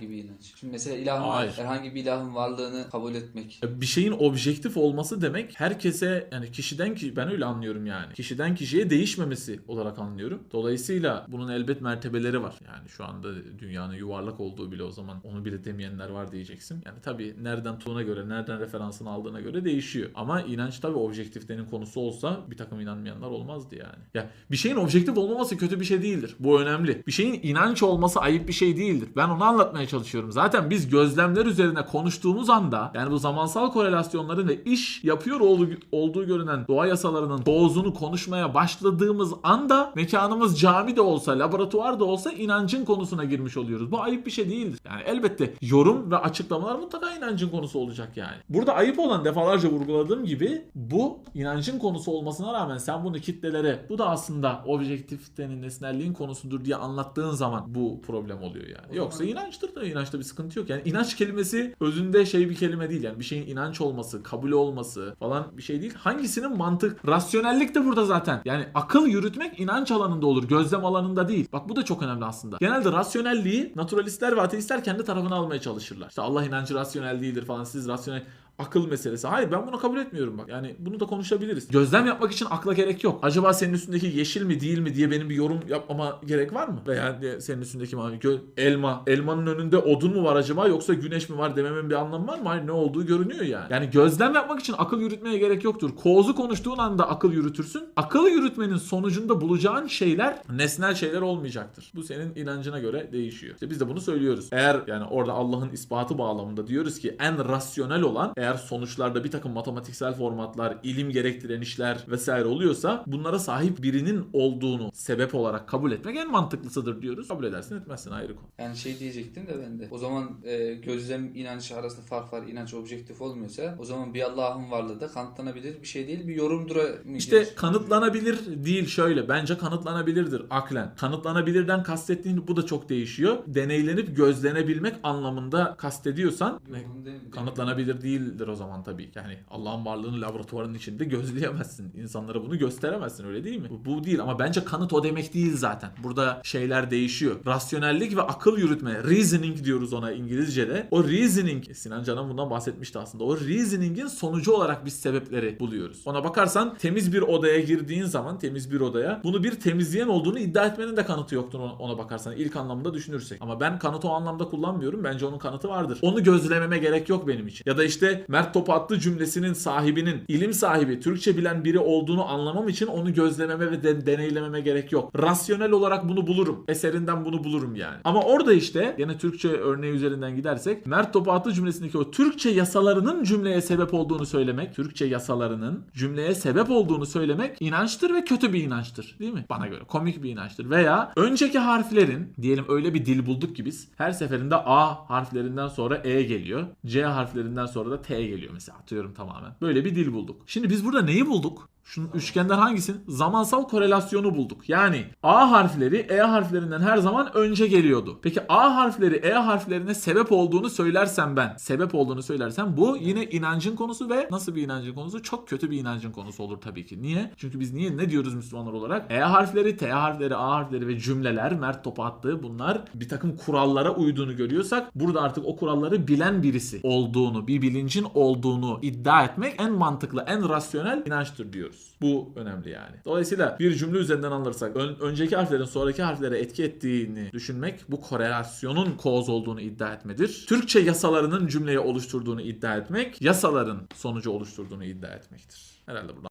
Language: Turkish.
herhangi bir inanç. Şimdi mesela ilahın Hayır. herhangi bir ilahın varlığını kabul etmek. Bir şeyin objektif olması demek herkese yani kişiden ki ben öyle anlıyorum yani. Kişiden kişiye değişmemesi olarak anlıyorum. Dolayısıyla bunun elbet mertebeleri var. Yani şu anda dünyanın yuvarlak olduğu bile o zaman onu bile demeyenler var diyeceksin. Yani tabii nereden tuğuna göre, nereden referansını aldığına göre değişiyor. Ama inanç tabii objektiftenin konusu olsa bir takım inanmayanlar olmazdı yani. Ya bir şeyin objektif olmaması kötü bir şey değildir. Bu önemli. Bir şeyin inanç olması ayıp bir şey değildir. Ben onu anlatmaya çalışıyorum. Zaten biz gözlemler üzerine konuştuğumuz anda yani bu zamansal korelasyonların ve iş yapıyor olduğu, görünen doğa yasalarının doğuzunu konuşmaya başladığımız anda mekanımız cami de olsa, laboratuvar da olsa inancın konusuna girmiş oluyoruz. Bu ayıp bir şey değildir. Yani elbette yorum ve açıklamalar mutlaka inancın konusu olacak yani. Burada ayıp olan defalarca vurguladığım gibi bu inancın konusu olmasına rağmen sen bunu kitlelere bu da aslında objektiftenin nesnelliğin konusudur diye anlattığın zaman bu problem oluyor yani. Yoksa inançtır da inançta bir sıkıntı yok. Yani inanç kelimesi özünde şey bir kelime değil. Yani bir şeyin inanç olması, kabul olması falan bir şey değil. Hangisinin mantık, rasyonellik de burada zaten. Yani akıl yürütmek inanç alanında olur. Gözlem alanında değil. Bak bu da çok önemli aslında. Genelde rasyonelliği naturalistler ve ateistler kendi tarafına almaya çalışırlar. İşte Allah inancı rasyonel değildir falan. Siz rasyonel akıl meselesi. Hayır ben bunu kabul etmiyorum bak. Yani bunu da konuşabiliriz. Gözlem yapmak için akla gerek yok. Acaba senin üstündeki yeşil mi değil mi diye benim bir yorum yapmama gerek var mı? Veya senin üstündeki mavi gö- elma. Elmanın önünde odun mu var acaba yoksa güneş mi var dememin bir anlamı var mı? Hayır ne olduğu görünüyor yani. Yani gözlem yapmak için akıl yürütmeye gerek yoktur. Kozu konuştuğun anda akıl yürütürsün. Akıl yürütmenin sonucunda bulacağın şeyler nesnel şeyler olmayacaktır. Bu senin inancına göre değişiyor. İşte biz de bunu söylüyoruz. Eğer yani orada Allah'ın ispatı bağlamında diyoruz ki en rasyonel olan eğer sonuçlarda bir takım matematiksel formatlar, ilim gerektiren işler vesaire oluyorsa bunlara sahip birinin olduğunu sebep olarak kabul etmek en mantıklısıdır diyoruz. Kabul edersin etmezsin ayrı konu. Yani şey diyecektim de ben de. O zaman e, gözlem inanç arasında fark var. İnanç objektif olmuyorsa o zaman bir Allah'ın varlığı da kanıtlanabilir bir şey değil. Bir yorumdura mı İşte kanıtlanabilir değil şöyle. Bence kanıtlanabilirdir aklen. Kanıtlanabilirden kastettiğin bu da çok değişiyor. Deneylenip gözlenebilmek anlamında kastediyorsan Yorum değil değildir o zaman tabii ki. Yani Allah'ın varlığını laboratuvarın içinde gözleyemezsin. İnsanlara bunu gösteremezsin öyle değil mi? Bu, değil ama bence kanıt o demek değil zaten. Burada şeyler değişiyor. Rasyonellik ve akıl yürütme. Reasoning diyoruz ona İngilizce'de. O reasoning Sinan Canan bundan bahsetmişti aslında. O reasoning'in sonucu olarak biz sebepleri buluyoruz. Ona bakarsan temiz bir odaya girdiğin zaman temiz bir odaya bunu bir temizleyen olduğunu iddia etmenin de kanıtı yoktur ona bakarsan. ilk anlamda düşünürsek. Ama ben kanıtı o anlamda kullanmıyorum. Bence onun kanıtı vardır. Onu gözlememe gerek yok benim için. Ya da işte Mert Topu attı cümlesinin sahibinin ilim sahibi, Türkçe bilen biri olduğunu anlamam için onu gözlememe ve de- deneylememe gerek yok. Rasyonel olarak bunu bulurum. Eserinden bunu bulurum yani. Ama orada işte yine Türkçe örneği üzerinden gidersek Mert Topu attı cümlesindeki o Türkçe yasalarının cümleye sebep olduğunu söylemek, Türkçe yasalarının cümleye sebep olduğunu söylemek inançtır ve kötü bir inançtır. Değil mi? Bana göre komik bir inançtır. Veya önceki harflerin diyelim öyle bir dil bulduk ki biz her seferinde A harflerinden sonra E geliyor. C harflerinden sonra da T geliyor mesela atıyorum tamamen. Böyle bir dil bulduk. Şimdi biz burada neyi bulduk? Şunun üçgenden hangisini? Zamansal korelasyonu bulduk. Yani A harfleri E harflerinden her zaman önce geliyordu. Peki A harfleri E harflerine sebep olduğunu söylersem ben, sebep olduğunu söylersem bu yine inancın konusu ve nasıl bir inancın konusu? Çok kötü bir inancın konusu olur tabii ki. Niye? Çünkü biz niye ne diyoruz Müslümanlar olarak? E harfleri, T harfleri, A harfleri ve cümleler Mert topu attığı bunlar bir takım kurallara uyduğunu görüyorsak burada artık o kuralları bilen birisi olduğunu, bir bilincin olduğunu iddia etmek en mantıklı, en rasyonel inançtır diyoruz. Bu önemli yani. Dolayısıyla bir cümle üzerinden alırsak ön- önceki harflerin sonraki harflere etki ettiğini düşünmek bu korelasyonun koz olduğunu iddia etmedir. Türkçe yasalarının cümleyi oluşturduğunu iddia etmek yasaların sonucu oluşturduğunu iddia etmektir. Herhalde burada